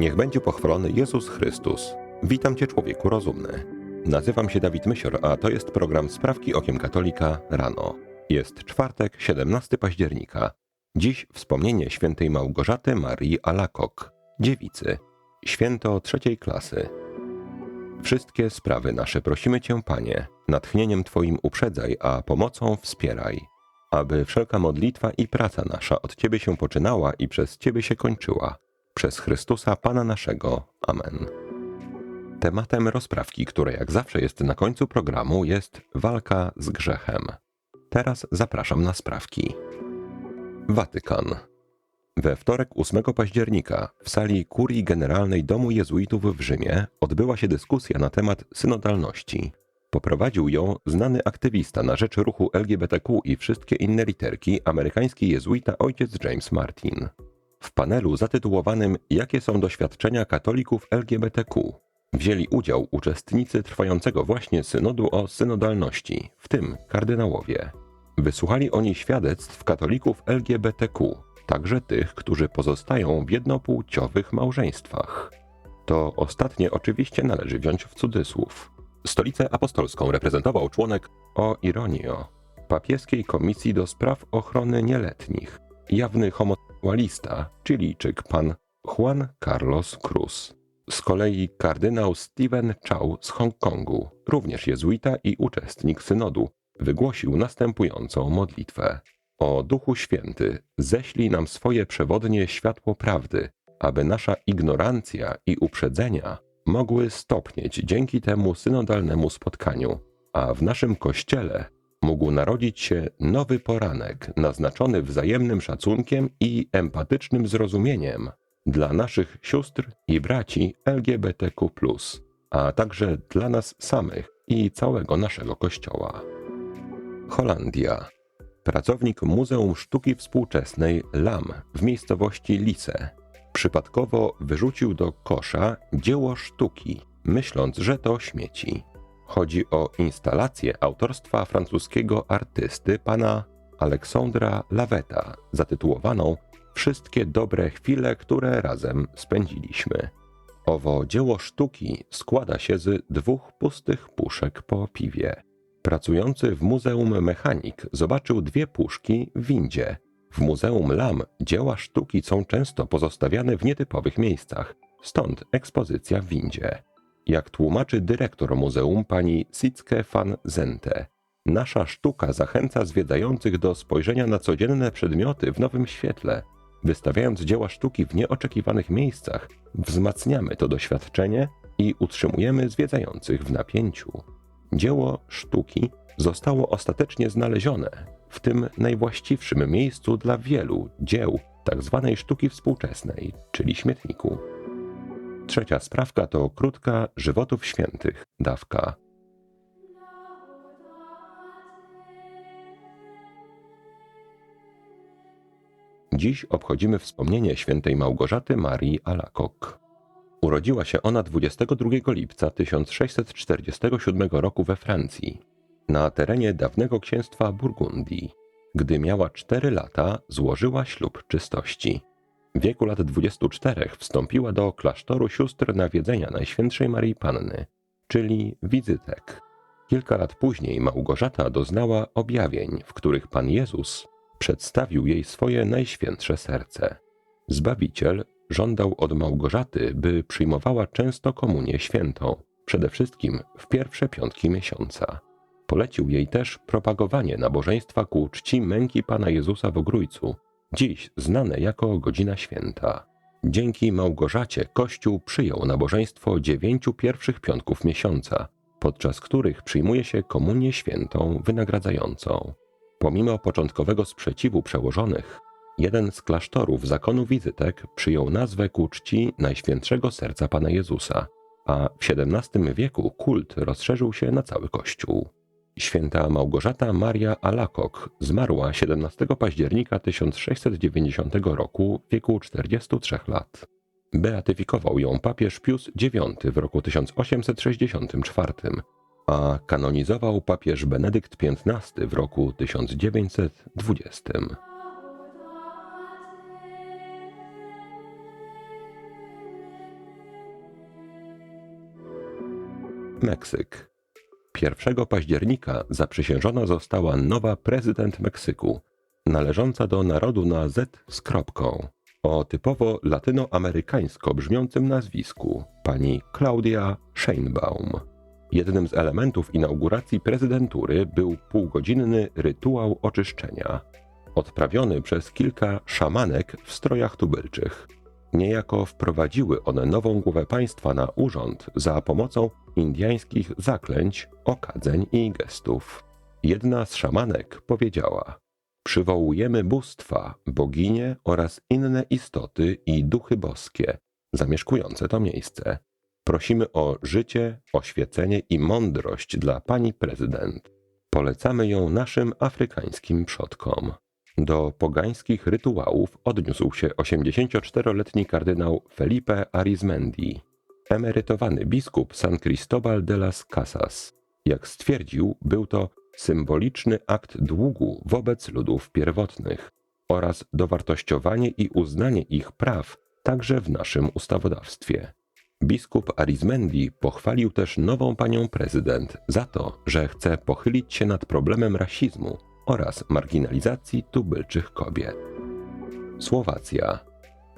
Niech będzie pochwalony Jezus Chrystus. Witam Cię, człowieku rozumny. Nazywam się Dawid Mysior, a to jest program Sprawki Okiem Katolika rano. Jest czwartek, 17 października. Dziś wspomnienie świętej Małgorzaty Marii Alakok, dziewicy, święto trzeciej klasy. Wszystkie sprawy nasze prosimy Cię, Panie, natchnieniem Twoim uprzedzaj, a pomocą wspieraj, aby wszelka modlitwa i praca nasza od Ciebie się poczynała i przez Ciebie się kończyła. Przez Chrystusa Pana naszego. Amen. Tematem rozprawki, które jak zawsze jest na końcu programu, jest walka z grzechem. Teraz zapraszam na sprawki. Watykan. We wtorek 8 października w sali Kurii Generalnej Domu Jezuitów w Rzymie odbyła się dyskusja na temat synodalności. Poprowadził ją znany aktywista na rzecz ruchu LGBTQ i wszystkie inne literki, amerykański jezuita ojciec James Martin. W panelu zatytułowanym Jakie są doświadczenia katolików LGBTQ wzięli udział uczestnicy trwającego właśnie synodu o synodalności, w tym kardynałowie. Wysłuchali oni świadectw katolików LGBTQ, także tych, którzy pozostają w jednopłciowych małżeństwach. To ostatnie oczywiście należy wziąć w cudzysłów. Stolicę apostolską reprezentował członek o ironio papieskiej komisji do spraw ochrony nieletnich, jawny homoseksualista, Chilijczyk pan Juan Carlos Cruz. Z kolei kardynał Steven Chow z Hongkongu, również jezuita i uczestnik synodu, wygłosił następującą modlitwę. O Duchu Święty, ześlij nam swoje przewodnie światło prawdy, aby nasza ignorancja i uprzedzenia mogły stopnieć dzięki temu synodalnemu spotkaniu, a w naszym Kościele mógł narodzić się nowy poranek naznaczony wzajemnym szacunkiem i empatycznym zrozumieniem dla naszych sióstr i braci LGBTQ, a także dla nas samych i całego naszego Kościoła. Holandia. Pracownik Muzeum Sztuki Współczesnej LAM w miejscowości Lice przypadkowo wyrzucił do kosza dzieło sztuki, myśląc, że to śmieci. Chodzi o instalację autorstwa francuskiego artysty pana Aleksandra Laweta, zatytułowaną Wszystkie dobre chwile, które razem spędziliśmy. Owo dzieło sztuki składa się z dwóch pustych puszek po piwie. Pracujący w muzeum mechanik zobaczył dwie puszki w windzie. W muzeum Lam dzieła sztuki są często pozostawiane w nietypowych miejscach, stąd ekspozycja w windzie. Jak tłumaczy dyrektor muzeum pani Sicke van Zente, nasza sztuka zachęca zwiedzających do spojrzenia na codzienne przedmioty w nowym świetle. Wystawiając dzieła sztuki w nieoczekiwanych miejscach, wzmacniamy to doświadczenie i utrzymujemy zwiedzających w napięciu. Dzieło sztuki zostało ostatecznie znalezione w tym najwłaściwszym miejscu dla wielu dzieł tzw. Tak sztuki współczesnej, czyli śmietniku. Trzecia sprawka to krótka żywotów świętych, dawka. Dziś obchodzimy wspomnienie świętej Małgorzaty Marii Alakok. Urodziła się ona 22 lipca 1647 roku we Francji, na terenie dawnego księstwa Burgundii. Gdy miała 4 lata, złożyła ślub czystości. W wieku lat 24 wstąpiła do klasztoru sióstr nawiedzenia Najświętszej Marii Panny, czyli wizytek. Kilka lat później Małgorzata doznała objawień, w których Pan Jezus przedstawił jej swoje najświętsze serce. Zbawiciel żądał od Małgorzaty, by przyjmowała często komunię świętą, przede wszystkim w pierwsze piątki miesiąca. Polecił jej też propagowanie nabożeństwa ku czci męki Pana Jezusa w Ogrójcu, dziś znane jako godzina święta. Dzięki Małgorzacie Kościół przyjął nabożeństwo dziewięciu pierwszych piątków miesiąca, podczas których przyjmuje się komunię świętą wynagradzającą. Pomimo początkowego sprzeciwu przełożonych, jeden z klasztorów zakonu wizytek przyjął nazwę ku czci Najświętszego Serca Pana Jezusa, a w XVII wieku kult rozszerzył się na cały Kościół. Święta Małgorzata Maria Alakok zmarła 17 października 1690 roku w wieku 43 lat. Beatyfikował ją papież Pius IX w roku 1864, a kanonizował papież Benedykt XV w roku 1920. Meksyk 1 października zaprzysiężona została nowa prezydent Meksyku, należąca do narodu na Z z kropką, o typowo latynoamerykańsko brzmiącym nazwisku pani Claudia Sheinbaum. Jednym z elementów inauguracji prezydentury był półgodzinny rytuał oczyszczenia, odprawiony przez kilka szamanek w strojach tubylczych. Niejako wprowadziły one nową głowę państwa na urząd za pomocą indyjskich zaklęć, okadzeń i gestów. Jedna z szamanek powiedziała: Przywołujemy bóstwa, boginie oraz inne istoty i duchy boskie zamieszkujące to miejsce. Prosimy o życie, oświecenie i mądrość dla pani prezydent. Polecamy ją naszym afrykańskim przodkom. Do pogańskich rytuałów odniósł się 84-letni kardynał Felipe Arizmendi, emerytowany biskup San Cristobal de las Casas. Jak stwierdził, był to symboliczny akt długu wobec ludów pierwotnych oraz dowartościowanie i uznanie ich praw także w naszym ustawodawstwie. Biskup Arizmendi pochwalił też nową panią prezydent za to, że chce pochylić się nad problemem rasizmu oraz marginalizacji tubylczych kobiet. Słowacja.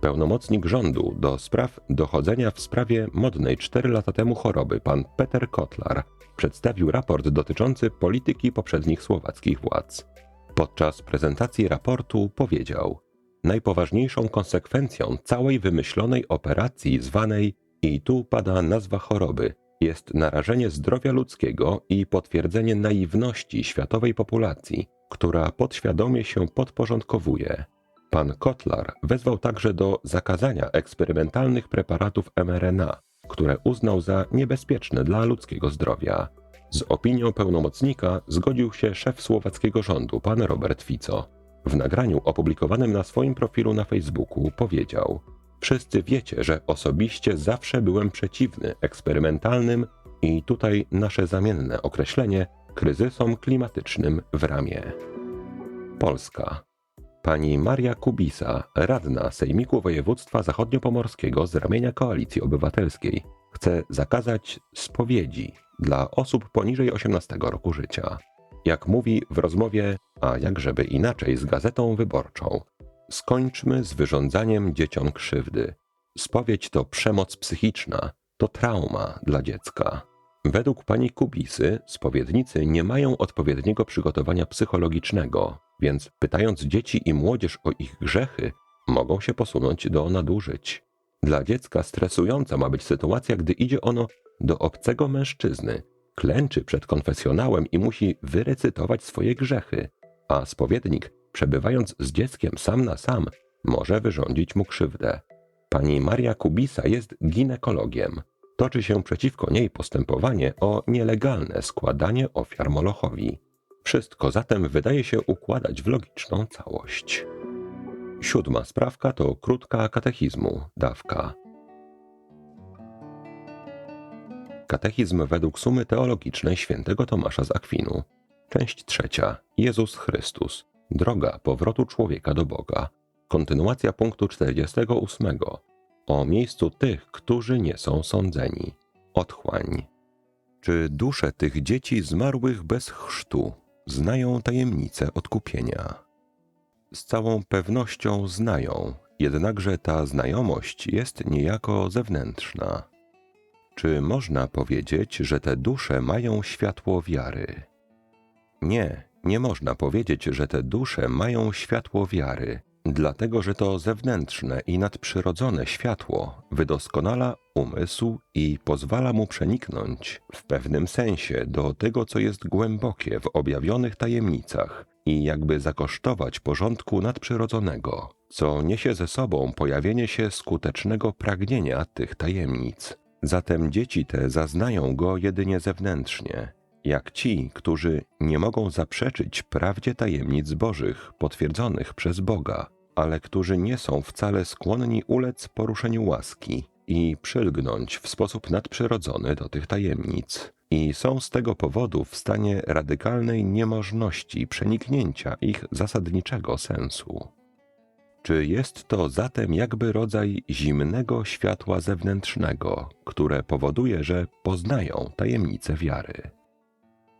Pełnomocnik rządu do spraw dochodzenia w sprawie modnej 4 lata temu choroby, pan Peter Kotlar, przedstawił raport dotyczący polityki poprzednich słowackich władz. Podczas prezentacji raportu powiedział: Najpoważniejszą konsekwencją całej wymyślonej operacji zwanej, i tu pada nazwa choroby, jest narażenie zdrowia ludzkiego i potwierdzenie naiwności światowej populacji, która podświadomie się podporządkowuje. Pan Kotlar wezwał także do zakazania eksperymentalnych preparatów mRNA, które uznał za niebezpieczne dla ludzkiego zdrowia. Z opinią pełnomocnika zgodził się szef słowackiego rządu, pan Robert Fico. W nagraniu opublikowanym na swoim profilu na Facebooku powiedział: Wszyscy wiecie, że osobiście zawsze byłem przeciwny eksperymentalnym i tutaj nasze zamienne określenie kryzysom klimatycznym w ramię. Polska. Pani Maria Kubisa, radna Sejmiku Województwa Zachodniopomorskiego z ramienia Koalicji Obywatelskiej, chce zakazać spowiedzi dla osób poniżej 18 roku życia. Jak mówi w rozmowie, a jakżeby inaczej z Gazetą Wyborczą, skończmy z wyrządzaniem dzieciom krzywdy. Spowiedź to przemoc psychiczna, to trauma dla dziecka. Według pani Kubisy spowiednicy nie mają odpowiedniego przygotowania psychologicznego, więc pytając dzieci i młodzież o ich grzechy, mogą się posunąć do nadużyć. Dla dziecka stresująca ma być sytuacja, gdy idzie ono do obcego mężczyzny, klęczy przed konfesjonałem i musi wyrecytować swoje grzechy, a spowiednik, przebywając z dzieckiem sam na sam, może wyrządzić mu krzywdę. Pani Maria Kubisa jest ginekologiem. Toczy się przeciwko niej postępowanie o nielegalne składanie ofiar Molochowi. Wszystko zatem wydaje się układać w logiczną całość. Siódma sprawka to krótka katechizmu, dawka. Katechizm według sumy teologicznej świętego Tomasza z Akwinu. Część trzecia. Jezus Chrystus. Droga powrotu człowieka do Boga. Kontynuacja punktu 48. O miejscu tych, którzy nie są sądzeni. Otchłań. Czy dusze tych dzieci zmarłych bez chrztu znają tajemnicę odkupienia? Z całą pewnością znają, jednakże ta znajomość jest niejako zewnętrzna. Czy można powiedzieć, że te dusze mają światło wiary? Nie, nie można powiedzieć, że te dusze mają światło wiary, dlatego że to zewnętrzne i nadprzyrodzone światło wydoskonala umysł i pozwala mu przeniknąć w pewnym sensie do tego, co jest głębokie w objawionych tajemnicach i jakby zakosztować porządku nadprzyrodzonego, co niesie ze sobą pojawienie się skutecznego pragnienia tych tajemnic. Zatem dzieci te zaznają go jedynie zewnętrznie, jak ci, którzy nie mogą zaprzeczyć prawdzie tajemnic Bożych potwierdzonych przez Boga, ale którzy nie są wcale skłonni ulec poruszeniu łaski i przylgnąć w sposób nadprzyrodzony do tych tajemnic. I są z tego powodu w stanie radykalnej niemożności przeniknięcia ich zasadniczego sensu. Czy jest to zatem jakby rodzaj zimnego światła zewnętrznego, które powoduje, że poznają tajemnice wiary?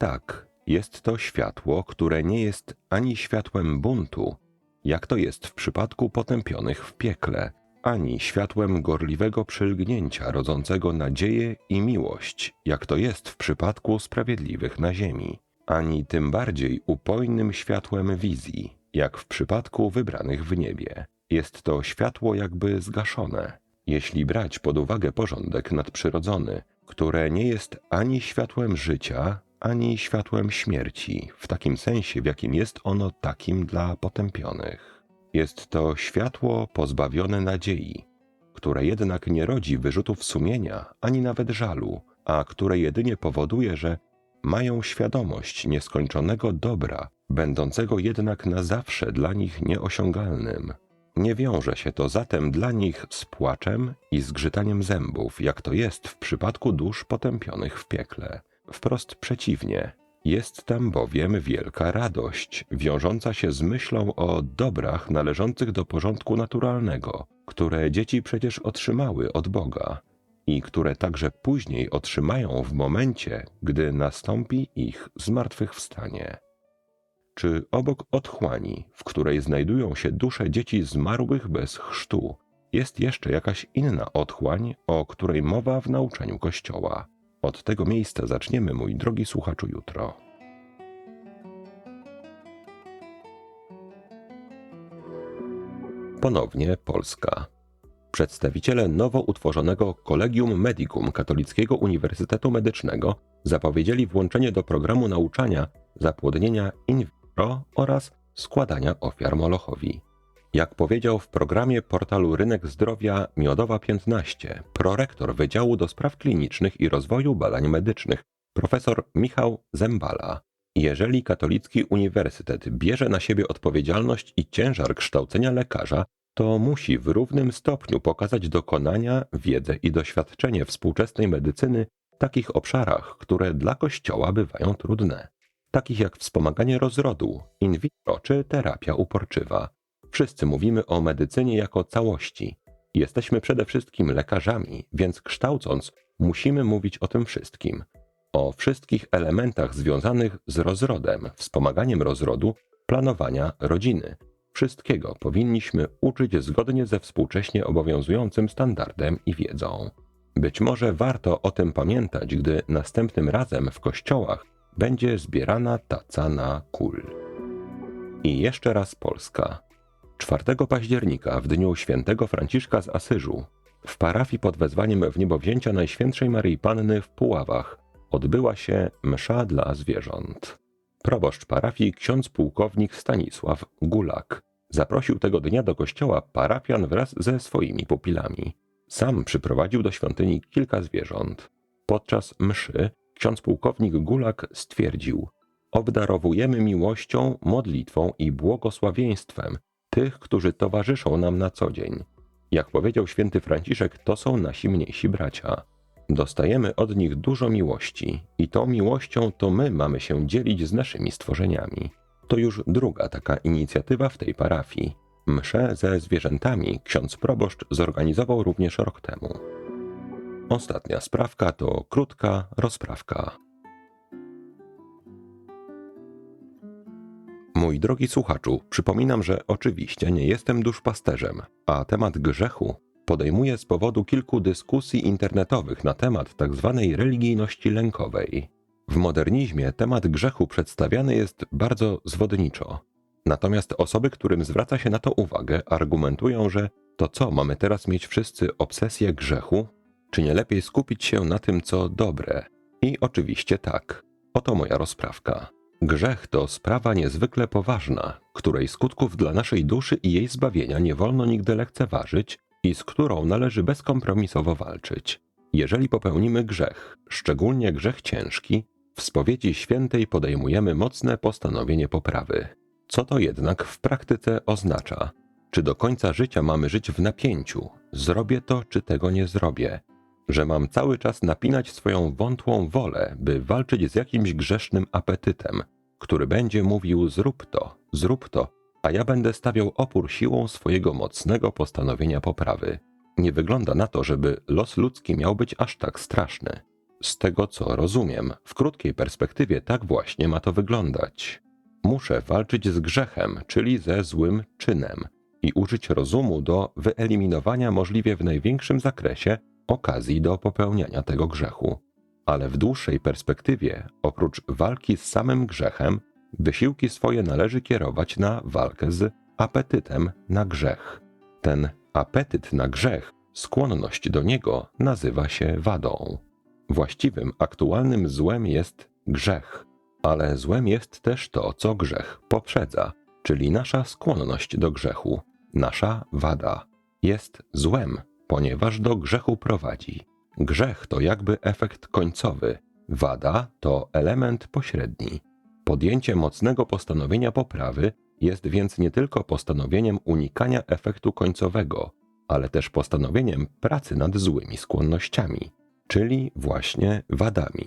Tak, jest to światło, które nie jest ani światłem buntu, jak to jest w przypadku potępionych w piekle, ani światłem gorliwego przylgnięcia rodzącego nadzieję i miłość, jak to jest w przypadku sprawiedliwych na ziemi, ani tym bardziej upojnym światłem wizji, jak w przypadku wybranych w niebie. Jest to światło jakby zgaszone, jeśli brać pod uwagę porządek nadprzyrodzony, które nie jest ani światłem życia, ani światłem śmierci, w takim sensie, w jakim jest ono takim dla potępionych. Jest to światło pozbawione nadziei, które jednak nie rodzi wyrzutów sumienia ani nawet żalu, a które jedynie powoduje, że mają świadomość nieskończonego dobra, będącego jednak na zawsze dla nich nieosiągalnym. Nie wiąże się to zatem dla nich z płaczem i zgrzytaniem zębów, jak to jest w przypadku dusz potępionych w piekle. Wprost przeciwnie, jest tam bowiem wielka radość, wiążąca się z myślą o dobrach należących do porządku naturalnego, które dzieci przecież otrzymały od Boga i które także później otrzymają w momencie, gdy nastąpi ich zmartwychwstanie. Czy obok otchłani, w której znajdują się dusze dzieci zmarłych bez chrztu, jest jeszcze jakaś inna otchłań, o której mowa w nauczaniu Kościoła? Od tego miejsca zaczniemy, mój drogi słuchaczu, jutro. Ponownie Polska. Przedstawiciele nowo utworzonego Collegium Medicum Katolickiego Uniwersytetu Medycznego zapowiedzieli włączenie do programu nauczania zapłodnienia in vitro oraz składania ofiar Molochowi. Jak powiedział w programie portalu Rynek Zdrowia Miodowa 15 prorektor Wydziału do Spraw Klinicznych i Rozwoju Badań Medycznych profesor Michał Zembala, jeżeli katolicki uniwersytet bierze na siebie odpowiedzialność i ciężar kształcenia lekarza, to musi w równym stopniu pokazać dokonania, wiedzę i doświadczenie współczesnej medycyny w takich obszarach, które dla Kościoła bywają trudne, takich jak wspomaganie rozrodu, in vitro czy terapia uporczywa. Wszyscy mówimy o medycynie jako całości. Jesteśmy przede wszystkim lekarzami, więc kształcąc, musimy mówić o tym wszystkim. O wszystkich elementach związanych z rozrodem, wspomaganiem rozrodu, planowania rodziny. Wszystkiego powinniśmy uczyć zgodnie ze współcześnie obowiązującym standardem i wiedzą. Być może warto o tym pamiętać, gdy następnym razem w kościołach będzie zbierana taca na kul. I jeszcze raz Polska. 4 października, w dniu świętego Franciszka z Asyżu, w parafii pod wezwaniem w niebowzięcia Najświętszej Maryi Panny w Puławach odbyła się msza dla zwierząt. Proboszcz parafii ksiądz pułkownik Stanisław Gulak zaprosił tego dnia do kościoła parafian wraz ze swoimi pupilami. Sam przyprowadził do świątyni kilka zwierząt. Podczas mszy ksiądz pułkownik Gulak stwierdził: Obdarowujemy miłością, modlitwą i błogosławieństwem tych, którzy towarzyszą nam na co dzień. Jak powiedział święty Franciszek, to są nasi mniejsi bracia. Dostajemy od nich dużo miłości i tą miłością to my mamy się dzielić z naszymi stworzeniami. To już druga taka inicjatywa w tej parafii. Mszę ze zwierzętami ksiądz proboszcz zorganizował również rok temu. Ostatnia sprawka to krótka rozprawka. Mój drogi słuchaczu, przypominam, że oczywiście nie jestem duszpasterzem, a temat grzechu podejmuję z powodu kilku dyskusji internetowych na temat tzw. Tak religijności lękowej. W modernizmie temat grzechu przedstawiany jest bardzo zwodniczo. Natomiast osoby, którym zwraca się na to uwagę, argumentują, że to co, mamy teraz mieć wszyscy obsesję grzechu? Czy nie lepiej skupić się na tym, co dobre? I oczywiście tak. Oto moja rozprawka. Grzech to sprawa niezwykle poważna, której skutków dla naszej duszy i jej zbawienia nie wolno nigdy lekceważyć i z którą należy bezkompromisowo walczyć. Jeżeli popełnimy grzech, szczególnie grzech ciężki, w spowiedzi świętej podejmujemy mocne postanowienie poprawy. Co to jednak w praktyce oznacza? Czy do końca życia mamy żyć w napięciu? Zrobię to, czy tego nie zrobię? Że mam cały czas napinać swoją wątłą wolę, by walczyć z jakimś grzesznym apetytem, który będzie mówił zrób to, zrób to, a ja będę stawiał opór siłą swojego mocnego postanowienia poprawy. Nie wygląda na to, żeby los ludzki miał być aż tak straszny. Z tego co rozumiem, w krótkiej perspektywie tak właśnie ma to wyglądać. Muszę walczyć z grzechem, czyli ze złym czynem, i użyć rozumu do wyeliminowania możliwie w największym zakresie okazji do popełniania tego grzechu. Ale w dłuższej perspektywie, oprócz walki z samym grzechem, wysiłki swoje należy kierować na walkę z apetytem na grzech. Ten apetyt na grzech, skłonność do niego nazywa się wadą. Właściwym, aktualnym złem jest grzech, ale złem jest też to, co grzech poprzedza, czyli nasza skłonność do grzechu, nasza wada. Jest złem, ponieważ do grzechu prowadzi. Grzech to jakby efekt końcowy, wada to element pośredni. Podjęcie mocnego postanowienia poprawy jest więc nie tylko postanowieniem unikania efektu końcowego, ale też postanowieniem pracy nad złymi skłonnościami, czyli właśnie wadami.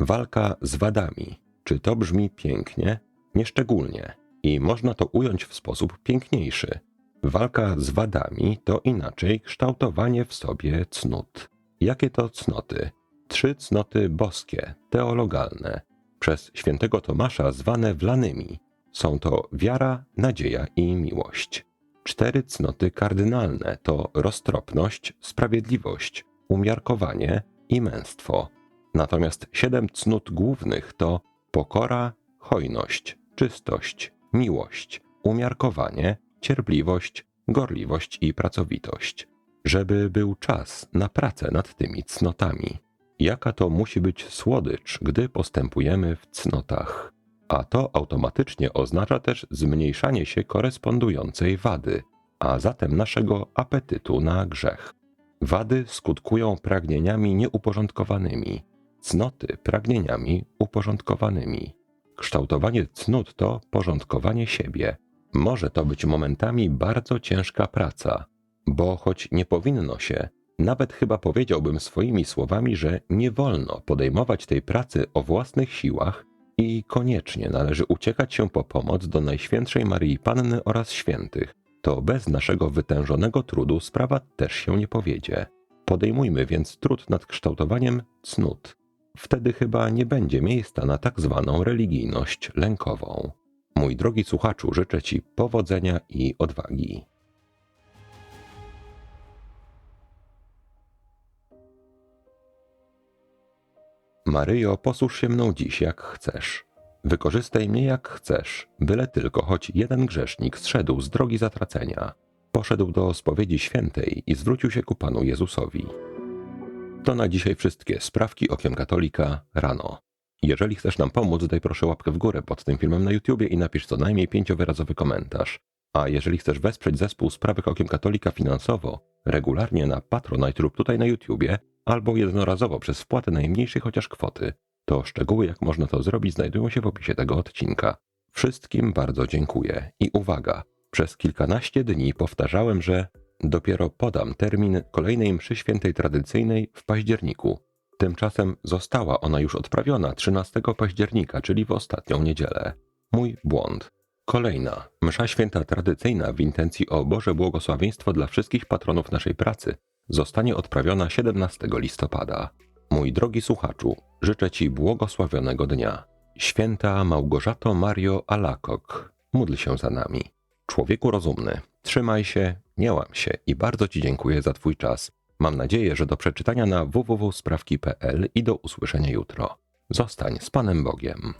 Walka z wadami. Czy to brzmi pięknie? Nieszczególnie. I można to ująć w sposób piękniejszy. Walka z wadami to inaczej kształtowanie w sobie cnót. Jakie to cnoty? Trzy cnoty boskie, teologalne, przez świętego Tomasza zwane wlanymi. Są to wiara, nadzieja i miłość. Cztery cnoty kardynalne to roztropność, sprawiedliwość, umiarkowanie i męstwo. Natomiast siedem cnót głównych to pokora, hojność, czystość, miłość, umiarkowanie, cierpliwość, gorliwość i pracowitość. Żeby był czas na pracę nad tymi cnotami. Jaka to musi być słodycz, gdy postępujemy w cnotach. A to automatycznie oznacza też zmniejszanie się korespondującej wady, a zatem naszego apetytu na grzech. Wady skutkują pragnieniami nieuporządkowanymi, cnoty pragnieniami uporządkowanymi. Kształtowanie cnót to porządkowanie siebie. Może to być momentami bardzo ciężka praca, bo choć nie powinno się, nawet chyba powiedziałbym swoimi słowami, że nie wolno podejmować tej pracy o własnych siłach i koniecznie należy uciekać się po pomoc do Najświętszej Maryi Panny oraz świętych, to bez naszego wytężonego trudu sprawa też się nie powiedzie. Podejmujmy więc trud nad kształtowaniem cnót. Wtedy chyba nie będzie miejsca na tak zwaną religijność lękową. Mój drogi słuchaczu, życzę Ci powodzenia i odwagi. Maryjo, posłuż się mną dziś jak chcesz. Wykorzystaj mnie jak chcesz, byle tylko choć jeden grzesznik zszedł z drogi zatracenia, poszedł do spowiedzi świętej i zwrócił się ku Panu Jezusowi. To na dzisiaj wszystkie sprawki okiem katolika rano. Jeżeli chcesz nam pomóc, daj proszę łapkę w górę pod tym filmem na YouTubie i napisz co najmniej pięciowyrazowy komentarz. A jeżeli chcesz wesprzeć zespół Sprawek Okiem Katolika finansowo, regularnie na Patronite lub tutaj na YouTubie, albo jednorazowo przez wpłatę najmniejszej chociaż kwoty, to szczegóły jak można to zrobić znajdują się w opisie tego odcinka. Wszystkim bardzo dziękuję i uwaga, przez kilkanaście dni powtarzałem, że dopiero podam termin kolejnej mszy świętej tradycyjnej w październiku. Tymczasem została ona już odprawiona 13 października, czyli w ostatnią niedzielę. Mój błąd. Kolejna, msza święta tradycyjna w intencji o Boże błogosławieństwo dla wszystkich patronów naszej pracy zostanie odprawiona 17 listopada. Mój drogi słuchaczu, życzę Ci błogosławionego dnia. Święta Małgorzato Mario Alakok, módl się za nami. Człowieku rozumny, trzymaj się, nie łam się i bardzo Ci dziękuję za Twój czas. Mam nadzieję, że do przeczytania na www.sprawki.pl i do usłyszenia jutro. Zostań z Panem Bogiem.